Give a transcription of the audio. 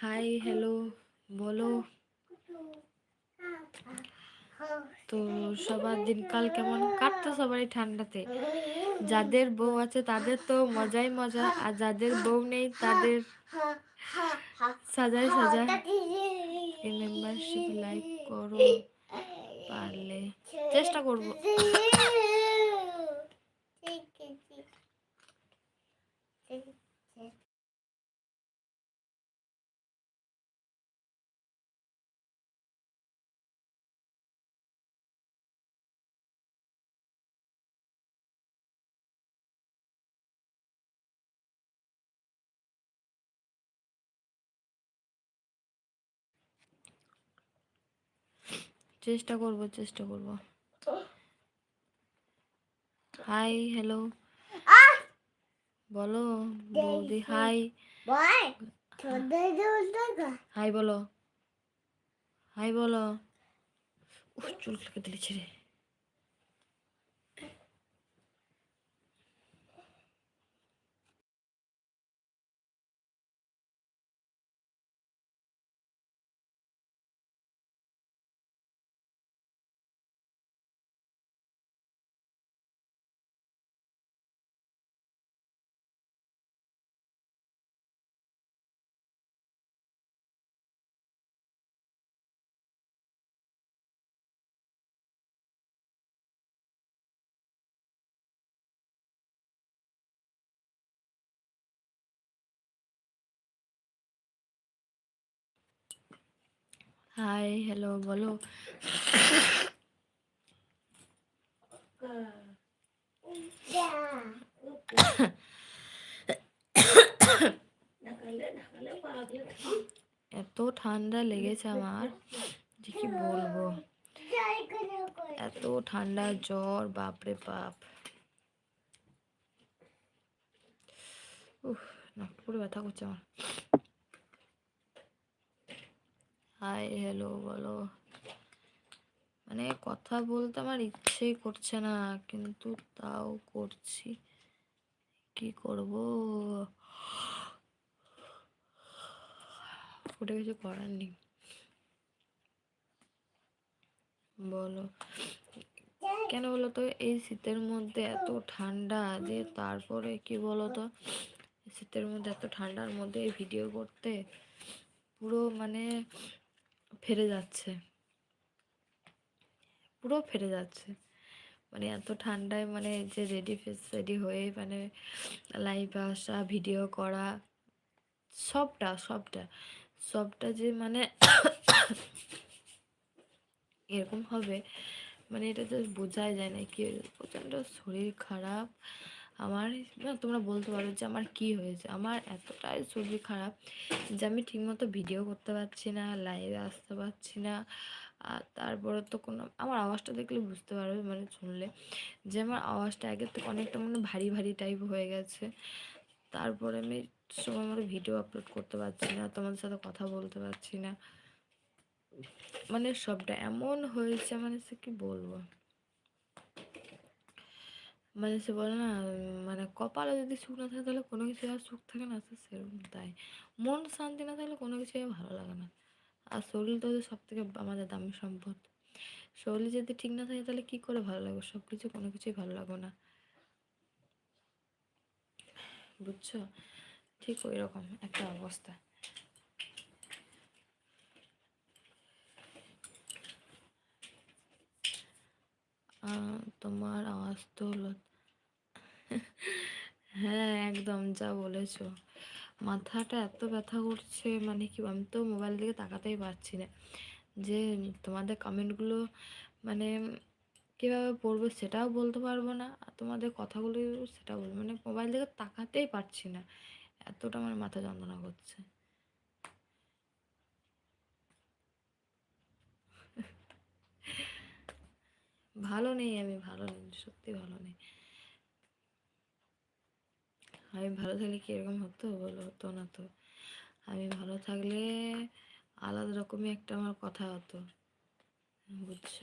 Hi hello বলো তো সবার দিনকাল কেমন কাটতো সবারই ঠান্ডাতে যাদের বউ আছে তাদের তো মজাই মজা আর যাদের বউ নেই তাদের সাজায় সাজায় মেম্বারশিপ লাইক করো পারলে চেষ্টা করব চেষ্টা করব চেষ্টা করব। হাই হ্যালো বলো বৌদি হাই হাই বলো। হাই বলো। চুল কেটে দিয়েছে রে। হাই হ্যালো বলো এত ঠান্ডা লেগেছে আমার যে কি বলব এত ঠান্ডা জ্বর বাপরে বাপ উফ নাক পুরো ব্যথা করছে আমার হাই হ্যালো বলো। মানে কথা বলতে আমার ইচ্ছেই করছে না, কিন্তু তাও করছি। কি করব? ওটা কিছু করার নেই। বলো। কেন বলো তো, এই শীতের মধ্যে এত ঠান্ডা যে তারপরে কি বলো তো শীতের মধ্যে এত ঠান্ডার মধ্যে ভিডিও করতে, পুরো মানে ফেরে যাচ্ছে। পুরো ফেরে যাচ্ছে। মানে এত ঠান্ডায় মানে যে রেডি ফেস রেডি হয়ে মানে লাইভে আসা ভিডিও করা, সবটা সবটা সবটা যে মানে এরকম হবে মানে এটা তো বোঝাই যায় না। কি, প্রচণ্ড শরীর খারাপ। আমার তোমরা বলতে পারো যে আমার কি হয়েছে। আমার এতটাই শরীর খারাপ যে আমি ঠিকমতো ভিডিও করতে পারছি না লাইভে আসতে পারছি না। আর তারপরে তো কোনো, আমার আওয়াজটা দেখলে বুঝতে পারবে মানে শুনলে যে আমার আওয়াজটা আগের থেকে অনেকটা মানে ভারী ভারী টাইপ হয়ে গেছে। তারপরে আমি সময় মতো ভিডিও আপলোড করতে পারছি না, তোমাদের সাথে কথা বলতে পারছি না। মানে সবটা এমন হয়েছে মানে সে কি বলব? মানে সে বলে না মানে কপালে যদি সুখ না থাকে তাহলে কোনো কিছু আর সুখ থাকে না। সে সেরকম তাই। মন শান্তি না থাকলে কোনো কিছুই ভালো লাগে না। আর শরীর তো সব থেকে আমাদের দামি সম্পদ। শরীর যদি ঠিক না থাকে তাহলে কী করে ভালো লাগবে? সব কিছু কোনো কিছুই ভালো লাগবে না। বুঝছ? ঠিক ওই রকম একটা অবস্থা। তোমার আওয়াজ তো হলো হ্যাঁ একদম যা বলেছ। মাথাটা এত ব্যথা করছে মানে কি আমি তো মোবাইল দিকে তাকাতেই পারছি না। যে তোমাদের কমেন্টগুলো মানে কীভাবে পড়ব সেটাও বলতে পারব না, আর তোমাদের কথাগুলো সেটাও বলব। মানে মোবাইল দিকে তাকাতেই পারছি না। এতটা আমার মাথা যন্ত্রণা করছে। ভালো নেই, আমি ভালো নেই, সত্যি ভালো নেই। আমি ভালো থাকলে কি এরকম হতো? বলো, হতো না তো। আমি ভালো থাকলে আলাদা রকমই একটা আমার কথা হতো। বুঝছ?